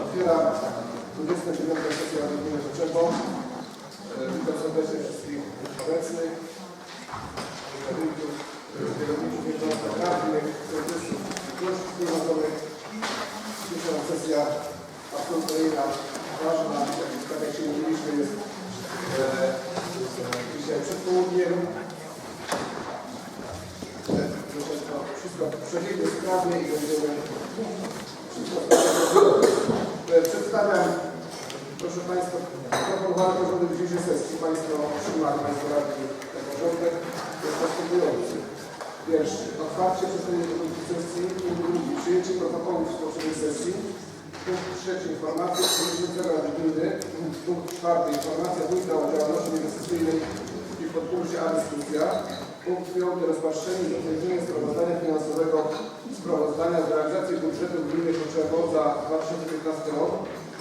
Otwieram 29. sesję Rady Gminy Rzeczewo. E, Witam serdecznie wszystkich obecnych, kierowników, kierowników jednostek radnych, sołtysów, gości wspólnotowych. Dzisiejsza sesja absolutoryjna, ważna, tak jak się mówiliśmy, jest e, dzisiaj przed południem. Wszystko przebiegnie sprawnie i będziemy wszystko sprawnie Przedstawiam, proszę Państwa, proponowany porządek dzisiejszej sesji. Państwo otrzymali Państwo radni ten porządek. Jest następujący. Pierwszy, otwarcie przedstawienia porządku sesji. Punkt drugi, przyjęcie protokołów z poprzedniej sesji. Punkt trzeci, informacja przewodniczącego Rady Gminy. Punkt czwarty, informacja wójta o działalności inwestycyjnej i podpunkcie A dyskusja. Punkt piąty, rozpatrzenie i zatwierdzenie sprawozdania finansowego sprawozdania z realizacji budżetu gminy Choczewo za 2015 rok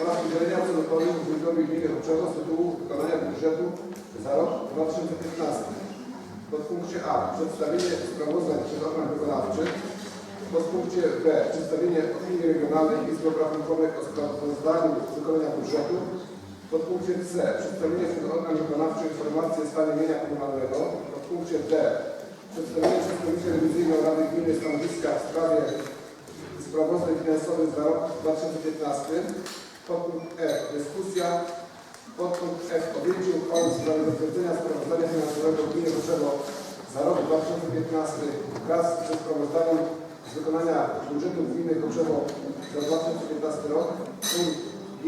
oraz udzielenia absolutorium wójtowi gminy Choczewo z tytułu wykonania budżetu za rok 2015. Podpunkcie A. Przedstawienie sprawozdań przez organ wykonawczy. Podpunkcie B. Przedstawienie opinii regionalnej Izby Obrachunkowej o sprawozdaniu wykonania budżetu. Podpunkcie C. Przedstawienie przez organ wykonawczy informacji o stanie mienia komunalnego. Podpunkcie D. Przedstawienie przez Komisję Rewizyjną Rady Gminy stanowiska w sprawie sprawozdań finansowych za rok 2015. Podpunkt E. Dyskusja. Podpunkt F. Podjęcie uchwały w sprawie zatwierdzenia sprawozdania finansowego Gminy Choczewo za rok 2015 wraz ze sprawozdaniem z wykonania budżetu Gminy Choczewo za 2015 rok. Punkt G.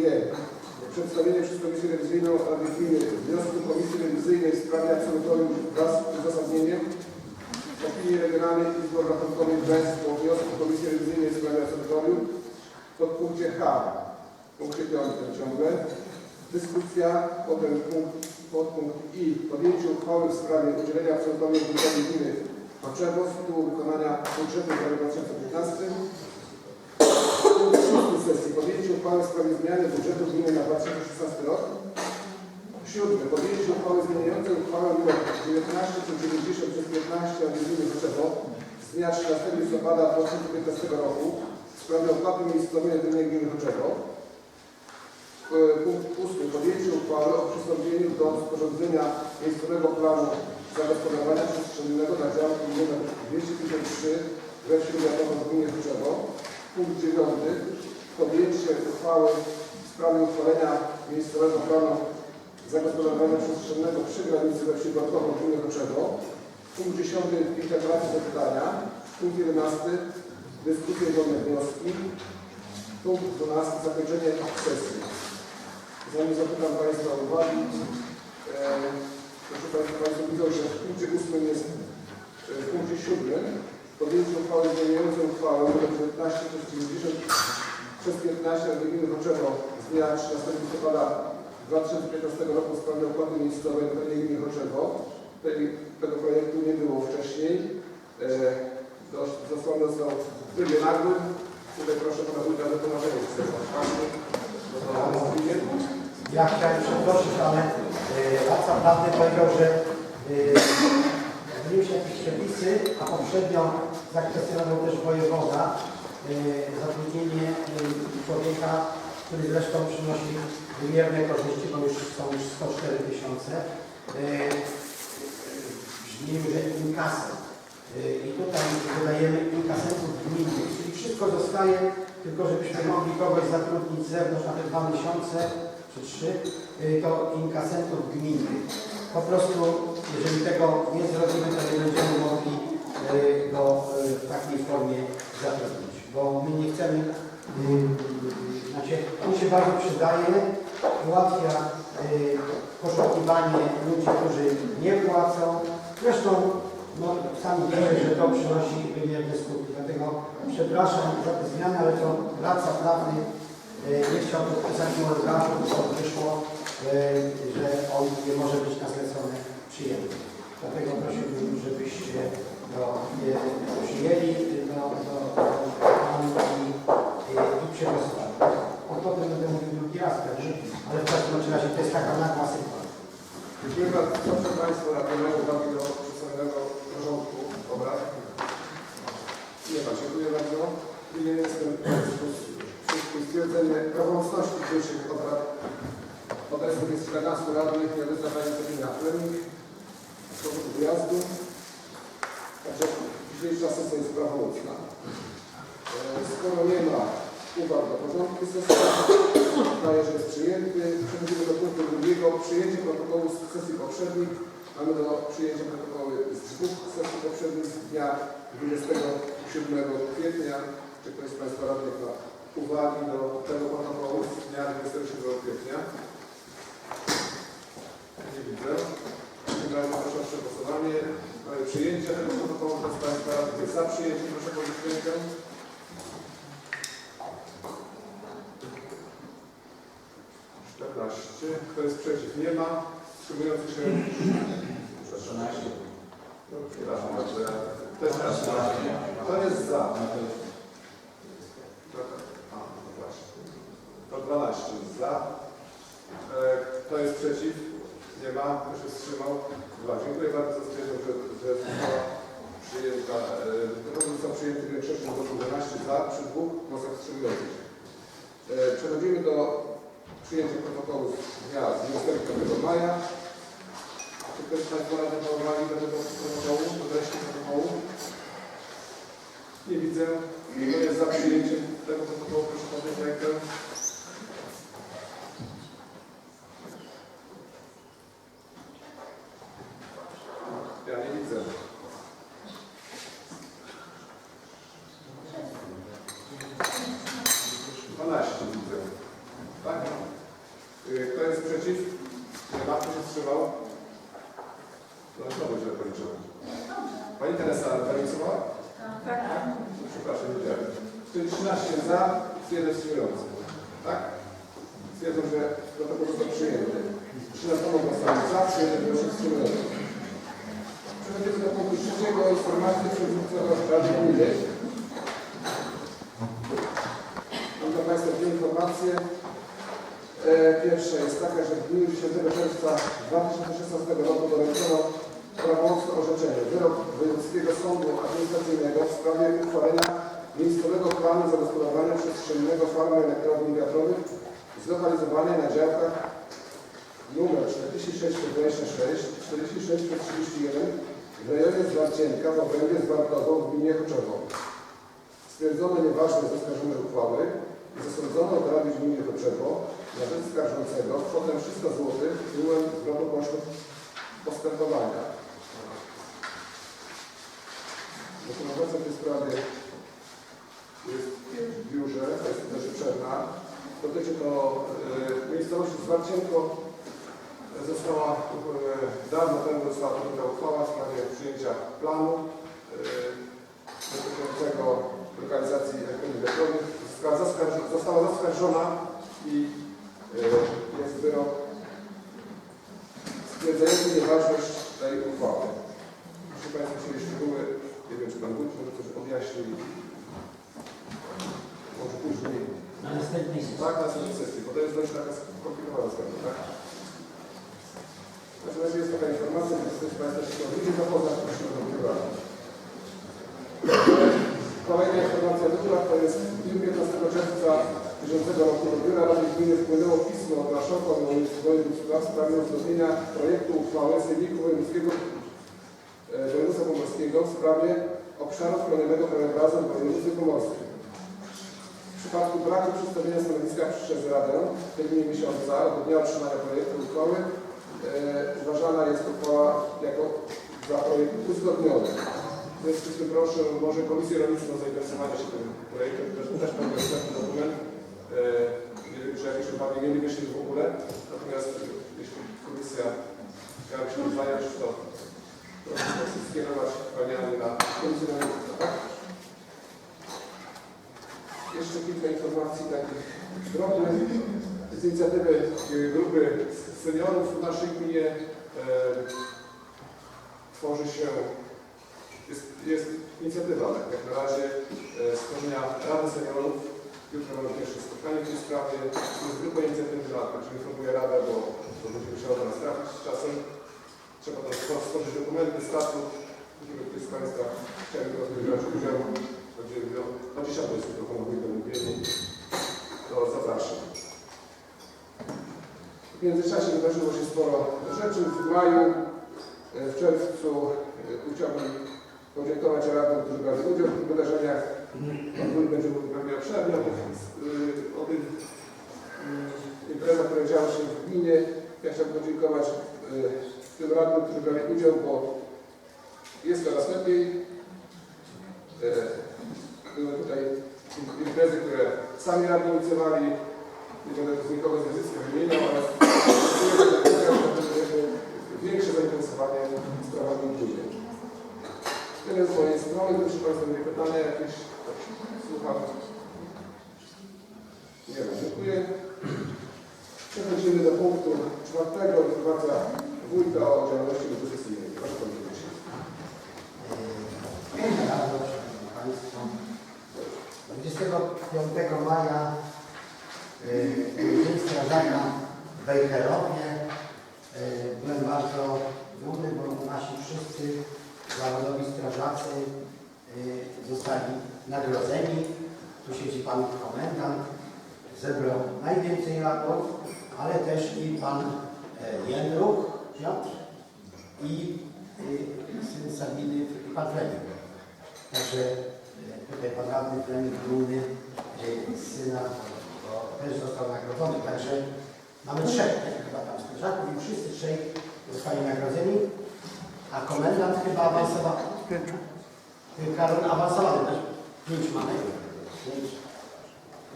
Przedstawienie przez Komisję Rewizyjną Rady Gminy wniosku Komisji Rewizyjnej w sprawie absolutorium wraz z uzasadnieniem regionalnej Izby Obrachunkowej bez wniosku Komisji Rewizyjnej w sprawie absolutorium podpunkcie H. Punkcie 5 ciągle. Dyskusja, potem punkt, podpunkt I. Podjęcie uchwały w sprawie udzielenia absolutorium Wójtowi Gminy Choczewo z tytułu wykonania budżetu za rok 2015. Punkt szósty sesji. Podjęcie uchwały w sprawie zmiany budżetu gminy na 2016 rok. Siódmy. Podjęcie uchwały zmieniającej uchwałę nr 1990 przez 15 Rady Gminy Choczewo z dnia 13 listopada 2015 roku w sprawie opłaty miejscowej terenie gminy Choczewo. E, Punkt ósmy. Podjęcie uchwały o przystąpieniu do sporządzenia miejscowego planu zagospodarowania przestrzennego na działce nr 253 we wsi Wiatowa w gminie Choczewo. Punkt dziewiąty. Podjęcie uchwały w sprawie uchwalenia miejscowego planu zagospodarowania przestrzennego przy granicy we wsi gminie Choczewo. Punkt dziesiąty. Interpelacje zapytania. Punkt jedenasty. Dyskusje i wolne wnioski. Punkt dwunasty. Zakończenie sesji. Zanim zapytam Państwa o uwagi, e, proszę Państwa, Państwo widzą, że w punkcie ósmym jest e, w punkcie siódmym podjęcie uchwały zmieniającej uchwałę nr 19 przez 90 przez 15 Rady Gminy Choczewo z dnia 13 listopada 2015 roku w sprawie opłaty miejscowej terenie gminy Choczewo. Tej, tego projektu nie było wcześniej. E, dos- Został w trybie nagłym. Tutaj proszę Pana Wójta do tłumaczenia. Ja chciałem przeprosić, ale y, radca prawny powiedział, że y, zmieniły się jakieś przepisy, a poprzednio zakwestionował też wojewoda zatrudnienie człowieka, który zresztą przynosi wymierne korzyści, bo już są już 104 tysiące. Y, Brzmi, że inkasent. Y, I tutaj wydajemy inkasentów gminnych, czyli wszystko zostaje, tylko żebyśmy mogli kogoś zatrudnić z zewnątrz na te dwa miesiące, czy trzy, y, to inkasentów gminnych. Po prostu, jeżeli tego nie zrobimy, to nie będziemy mogli go w takiej formie zatrudnić. Bo my nie chcemy, znaczy on się bardzo przydaje, ułatwia y, poszukiwanie ludzi, którzy nie płacą. Zresztą no, sami wiemy, że to przynosi wymierne skutki. Dlatego przepraszam za te zmiany, ale to radca prawny e, nie chciał podpisać monografu, bo wyszło, e, że on nie może być na zlecone przyjęty. Dlatego prosiłbym, żebyście e, przyjęli do, do, do i przegłosowali. O to będę mówił drugi raz, także, ale w każdym razie to jest taka nagła sytuacja. Dziękuję bardzo. Proszę Państwa radnego uwagi do przedstawionego porządku obrad. Nie ma. Dziękuję bardzo. I nie jestem wszystkich stwierdzenie prawomocności dzisiejszych obrad obecnych jest 14 radnych, nie wyznaczając termina Fleming z powodu wyjazdu. Także dzisiejsza sesja jest prawomocna. E, Skoro nie ma uwag do porządku sesji, uznaję, że jest przyjęty. Przechodzimy do punktu drugiego. Przyjęcie protokołu z sesji poprzednich. Mamy do przyjęcia protokoły z dwóch sesji poprzednich z dnia 27 kwietnia. Czy ktoś z Państwa radnych ma uwagi do tego protokołu z dnia 27 kwietnia? Nie widzę. Razie proszę o przegłosowanie. Przyjęcia tego protokołu. Kto z Państwa jest za przyjęciem? Proszę podnieść rękę. Czternaście. Kto jest przeciw? Nie ma. Wstrzymujących się? Przepraszam. No, Przepraszam bardzo. ja Też raz. Kto jest za? A, no właśnie. To 12 jest za. E, Kto jest przeciw? Nie ma. Kto się wstrzymał? Dwa. Dziękuję bardzo. Stwierdzam, że, że przyjęta. e, Protokół został przyjęty większością głosów 12 za przy dwóch głosach wstrzymujących się. E, Przechodzimy do przyjęcia protokołu z dnia 25 maja. Czy ktoś z Państwa radnych ma uwagi do tego protokołu, do treści protokołu? Nie widzę. Kto jest za przyjęciem tego protokołu? Proszę podnieść rękę. Ja nie widzę. Dwanaście widzę. Tak? Y, Kto jest przeciw? Nie ma. Kto się wstrzymał? No znowu źle policzyłem. Pani Teresa zaliczowała? Tak. Przepraszam, nie widziałem. 13 za, jeden wstrzymujący. Tak? Stwierdzam, że protokół został przyjęty. 13 głosami za, głos wstrzymujący. Przechodzimy do punktu trzeciego. Informacje przewodniczącego Rady Gminy. Mam dla Państwa dwie informacje. E, Pierwsza jest taka, że w dniu 10 czerwca 2016 roku doręczono prawomocne orzeczenie. Wyrok Wojewódzkiego Sądu Administracyjnego w sprawie uchwalenia miejscowego planu zagospodarowania przestrzennego farmy elektrowni wiatrowych zlokalizowanej na działkach numer 4626, 4631 w rejonie Zwarcienka w obrębie Zwartowo w gminie Choczowo. Stwierdzono nieważność zaskarżonej uchwały i zasądzono od Rady Gminy Choczewo na rzecz skarżącego kwotę 300 zł tytułem zwrotu kosztów postępowania. Dokumentacja w tej sprawie jest w biurze, to jest też obszerna. Dotyczy to e, miejscowości Zwarcienko. Została e, dawno temu została podjęta uchwała w sprawie przyjęcia planu e, dotyczącego lokalizacji elektrowni wiatrowych. Została zaskarż- Została zaskarżona i e, jest wyrok stwierdzający nieważność tej uchwały. Proszę Państwa, chcieli szczegóły. Nie wiem, czy Pan Wójt może coś objaśni. Może później. Na następnej Tak, na następnej sesji, bo to jest dość taka skomplikowana sprawa, tak? W każdym razie jest taka informacja, że z Państwa się powinien zapoznać, prosimy do biura. Kolejna informacja druga to jest w dniu 15 czerwca bieżącego roku do Biura Rady Gminy wpłynęło pismo od Marszałka Województwa w sprawie uzgodnienia projektu uchwały Sejmiku Wojewódzkiego e, Województwa Pomorskiego w sprawie obszaru chronionego krajobrazem w województwie pomorskim. W przypadku braku przedstawienia stanowiska przez Radę w terminie miesiąca od dnia otrzymania projektu uchwały e, uważana jest uchwała jako za projekt uzgodniony. W związku z tym proszę może Komisję Rolnictwa o zainteresowanie się tym projektem. Jest też pewien wstępny dokument. E, czy jakieś uwagi nie wynieśli w ogóle. Natomiast jeśli Komisja chciałaby się zająć, to proszę skierować Anny na Komisję Rolnictwa. Tak? Jeszcze kilka informacji takich drobnych. Z inicjatywy y, grupy seniorów w naszej gminie e, tworzy się, jest, jest inicjatywa jak na razie e, stworzenia Rady Seniorów. Jutro mamy pierwsze spotkanie w tej sprawie. Jest grupa inicjatywna, także informuję Radę, bo to będzie musiało do nas trafić czasem. Trzeba tam stworzyć dokumenty, statut, ktoś z Państwa chciałby brać udział. Będzie do, do 10 To zapraszam. W międzyczasie wydarzyło się sporo rzeczy. W maju, e, w czerwcu e, chciałbym podziękować radnym, którzy brali udział w tych wydarzeniach. Pan wójt będzie mówił pewnie o tych, o tych y, imprezach, które działy się w gminie. Ja chciałbym podziękować y, tym radnym, którzy brali udział, bo jest coraz lepiej. E, Były tutaj imprezy, które sami radni inicjowali. Nie będę z nikogo z nazwiska wymieniał, ale większe zainteresowanie sprawami gminy. Tyle z mojej strony. Proszę Państwa, mnie pytania jakieś? Słucham. Nie ma. Dziękuję. Przechodzimy do punktu czwartego. Informacja wójta o działalności inwestycyjnej. Proszę Panie Wójcie. Bardzo, Szanowni Państwo. 25 maja y, Dzień Strażaka w Wejherowie. Y, Byłem bardzo dumny, bo nasi wszyscy zawodowi strażacy y, zostali nagrodzeni. Tu siedzi Pan Komendant, zebrał najwięcej latów, ale też i Pan e, Jędruk, Piotr i y, syn Sabiny, Pan. Także tutaj pan radny Fleming dumny e, z syna też został nagrodzony. Także mamy trzech chyba tam strażaków i wszyscy trzej zostali nagrodzeni. A komendant chyba awansował. Karol awansowany też. Pięć mamy. Pięć.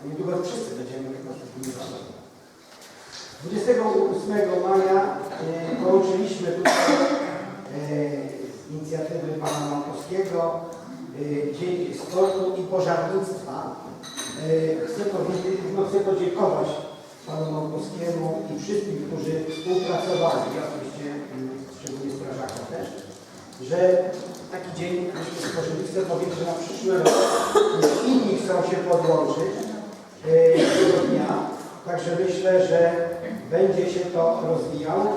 Niedługo wszyscy będziemy po prostu pilnowani. 28 maja e, połączyliśmy tutaj e, z inicjatywy pana Mankowskiego Dzień Sportu i Pożarnictwa. E, chcę, powiedzieć, no, chcę podziękować panu Mankowskiemu i wszystkim, którzy współpracowali, oczywiście mm, szczególnie strażakom też, że taki dzień myśmy stworzyli. Chcę powiedzieć, że na przyszły rok inni chcą się podłączyć e, tego dnia. Także myślę, że będzie się to rozwijało.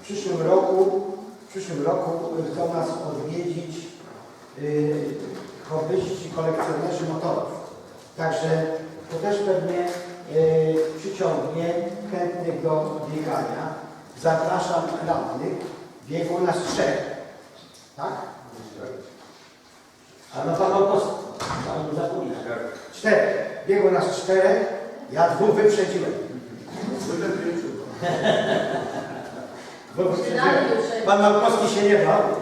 W przyszłym roku, w przyszłym roku chcą nas odwiedzić hobbyści, kolekcjonerzy motorów. Także to też pewnie yy, przyciągnie chętnych do biegania. Zapraszam radnych. Biegło nas trzech. Tak? A no pan Opos, pan zapomina. Czterech. Biegło nas czterech. Ja dwóch wyprzedziłem. Dwóch wyprzedziłem. Pan Małkowski się nie bał.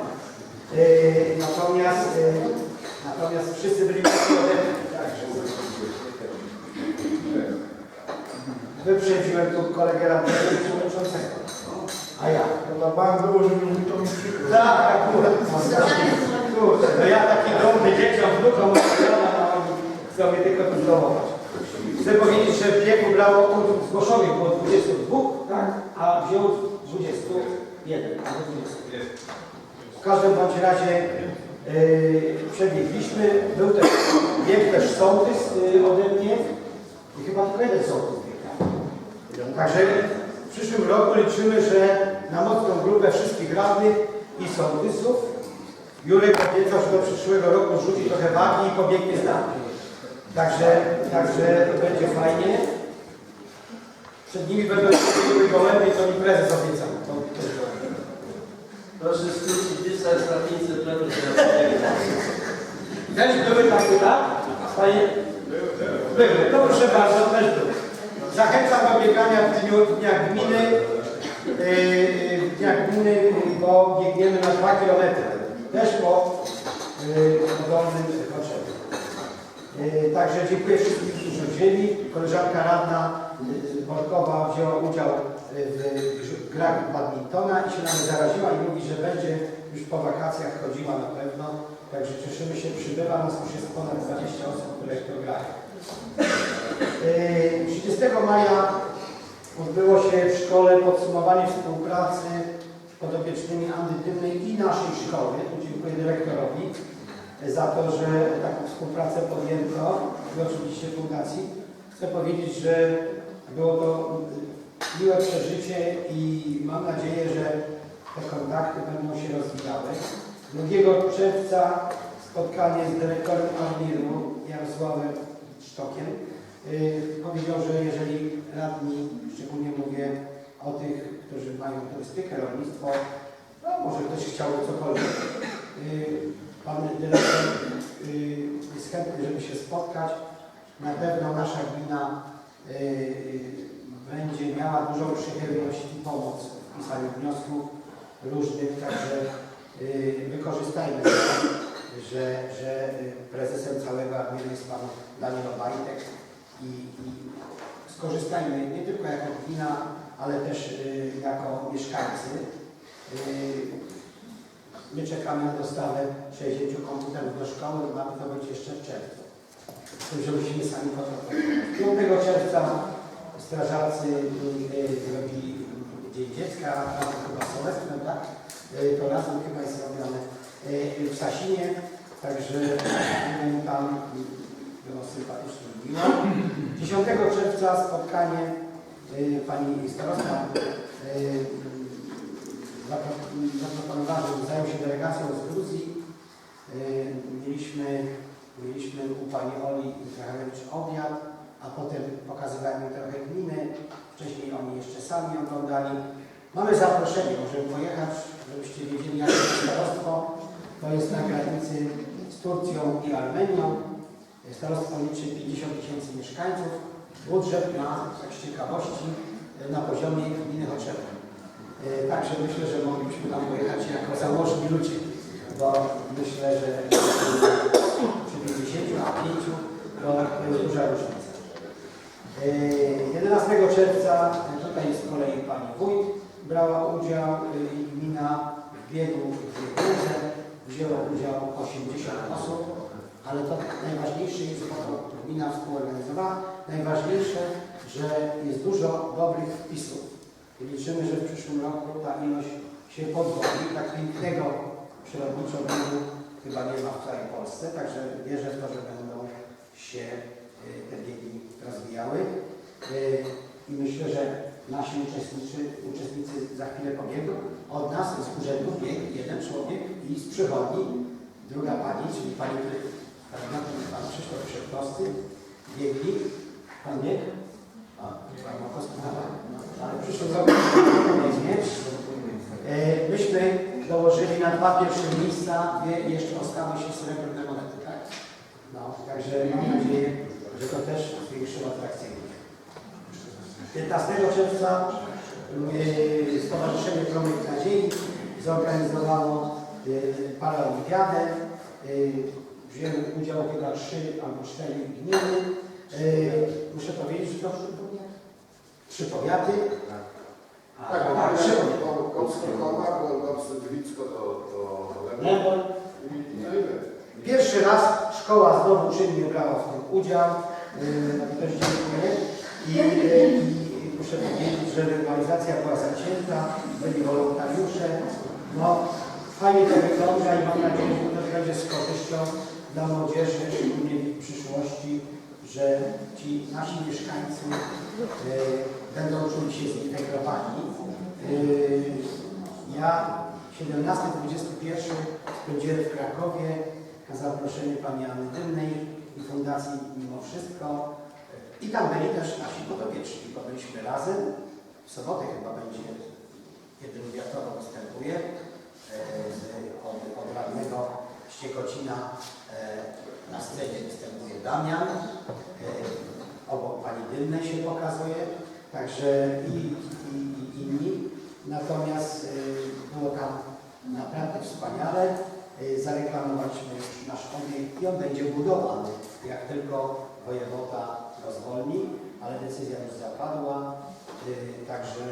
Yy, natomiast, yy, natomiast wszyscy byli. Także Wyprzedziłem tu kolegę radnego przewodniczącego. A ja? To na bank było, żeby mi to mi przykro. Tak, akurat. Kurczę, no ja taki dumny dzieciom, wnukom mnie tylko tu zdołować. Chcę powiedzieć, że w biegu brało zgłoszonych było 22, tak? a wziął 21. albo 20. W każdym bądź razie yy, przebiegliśmy. Był też, biegł też sołtys yy, ode mnie i chyba tylko jeden sołtys biegł. Także w przyszłym roku liczymy, że na mocną grupę wszystkich radnych i sołtysów Jurek obiecał, że do przyszłego roku rzuci trochę wagi i pobiegnie z nami. Także, także będzie fajnie. Przed nimi będą gołębie, co mi prezes obiecał. Proszę skrócić dystans na 500 metrów do na Też były takie, tak? Panie? Były. To proszę bardzo, też były. Zachęcam do biegania w dniu Dnia Gminy. Yy, w Dniach Gminy, bo biegniemy na 2 km. Też po yy, dolnym potrzebie. Yy, Także dziękuję wszystkim, którzy wzięli. Koleżanka radna Borkowa wzięła udział w grach badmintona i się nam zaraziła i mówi, że będzie już po wakacjach chodziła na pewno. Także cieszymy się, przybywa nas już jest ponad 20 osób, które to grają. Yy, 30 maja odbyło się w szkole podsumowanie współpracy z podopiecznymi Anny Dymnej i naszej szkoły. Dziękuję dyrektorowi za to, że taką współpracę podjęto i oczywiście fundacji. Chcę powiedzieć, że było to miłe przeżycie i mam nadzieję, że te kontakty będą się rozwijały. 2 czerwca spotkanie z dyrektorem Armiru Jarosławem Sztokiem y, powiedział, że jeżeli radni, szczególnie mówię o tych, którzy mają turystykę, rolnictwo, no może ktoś chciałby cokolwiek. Y, Pan dyrektor y, jest chętny, żeby się spotkać. Na pewno nasza gmina będzie miała dużą przychylność i pomoc w pisaniu wniosków różnych, także y, wykorzystajmy to, że, że y, prezesem całego adminu jest pan Daniel Obajtek i, i skorzystajmy nie tylko jako gmina, ale też y, jako mieszkańcy. My czekamy na dostawę 60 komputerów do szkoły, ma to być jeszcze w czerwcu. Z tym, że musimy sami fotografować. 5 czerwca strażacy zrobili Dzień Dziecka, razem chyba z Sylwestrem, tak? Y, To razem chyba jest robione y, w Sasinie, także tam było sympatycznie miło. 10 czerwca spotkanie y, pani starosta zapro- zaproponowała, żeby zajął się delegacją z Gruzji. Mieliśmy, mieliśmy u pani Oli Tracharewicz obiad, a potem pokazywałem trochę gminy. Wcześniej oni jeszcze sami oglądali. Mamy zaproszenie, możemy pojechać, żebyście wiedzieli, jakie to starostwo. To jest na granicy z Turcją i Armenią. Starostwo liczy 50 tysięcy mieszkańców. Budżet ma, tak z ciekawości, na poziomie gminy Choczewo. E, Także myślę, że moglibyśmy tam pojechać jako założni ludzie, bo myślę, że przy 50, a 5 to duża różnica. E, 11 czerwca, e, tutaj jest z kolei pani wójt, brała udział e, i gmina w biegu w Biegórze, wzięło udział 80 osób, ale to najważniejsze jest, bo to gmina współorganizowała, najważniejsze, że jest dużo dobrych wpisów. I liczymy, że w przyszłym roku ta ilość się podwoi. Tak pięknego przyrodniczego chyba nie ma w całej Polsce, także wierzę w to, że będą się te biegi rozwijały. Y, I myślę, że nasi uczestnicy, uczestnicy za chwilę pobiegną. Od nas z urzędu biegł jeden człowiek i z przychodni druga pani, czyli pani, pan Krzysztof Szeptowscy, biegli. Pan biegł? A, pan Makowski, ale w przyszłym roku nie E, Myśmy dołożyli na dwa pierwsze miejsca, dwie jeszcze ostały się srebrne monety, tak? No, także mam nadzieję, że to też zwiększyło atrakcyjność. 15 czerwca e, Stowarzyszenie Promyk Nadziei zorganizowało e, paraolimpiadę. E, Wzięły udział chyba trzy albo cztery gminy. Muszę powiedzieć, że to trzy powiaty. Tak, bo tak, trzy powiaty. Gąbski Komar, Gliwicko to, to. Pierwszy raz szkoła znowu czynnie brała w tym udział. Też dziękuję. I, yy, I muszę powiedzieć, że rywalizacja była zacięta, byli wolontariusze. No, fajnie to wygląda i mam nadzieję, że to będzie z korzyścią dla młodzieży, szczególnie w przyszłości, że ci nasi mieszkańcy yy, będą czuli się zintegrowani. Yy, ja 17-21 spędziłem w Krakowie na zaproszenie pani Anny Dymnej Fundacji Mimo Wszystko. I tam byli też nasi podobieczni, bo byliśmy razem. W sobotę chyba będzie, kiedy wiatrowo występuje, e, z, od, od radnego Ściekocina e, na scenie występuje Damian. E, obok pani Dymnej się pokazuje, także i, i, i inni. Natomiast było tam naprawdę wspaniale. Zareklamowaliśmy już nasz obiekt i on będzie budowany, jak tylko wojewoda rozwolni, ale decyzja już zapadła. Y, Także,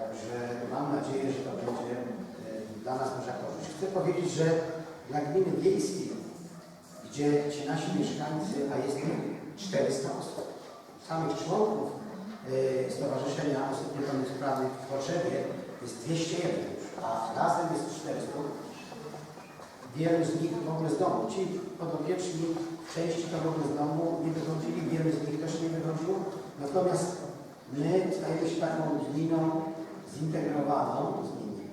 także mam nadzieję, że to będzie y, dla nas duża korzyść. Chcę powiedzieć, że dla gminy wiejskiej, gdzie ci nasi mieszkańcy, a jest ich 400 osób, samych członków Stowarzyszenia Osób Niepełnosprawnych w Choczewie jest 201 już, a razem jest 400. Wielu z nich w ogóle z domu. Ci podopieczni części to w ogóle z domu nie wychodzili, wielu z nich też nie wychodziło. Natomiast my stajemy się taką gminą zintegrowaną z nimi.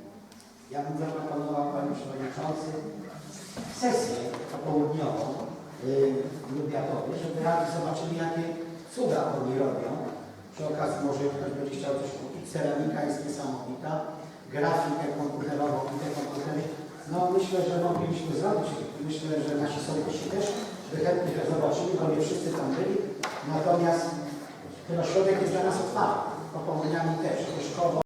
Ja bym zaproponował Panie Przewodniczący sesję popołudniową yy, w Lubiatowie, żeby radni zobaczyli, jakie cuda oni robią. Przy okazji może ktoś będzie chciał coś kupić. Ceramika jest niesamowita. Grafikę komputerową i te. No myślę, że moglibyśmy zrobić. Myślę, że nasi sąsiedzi też by chętnie to zobaczyli, bo nie wszyscy tam byli. Natomiast ten ośrodek jest dla nas otwarty. Opołudniami też, szkołą.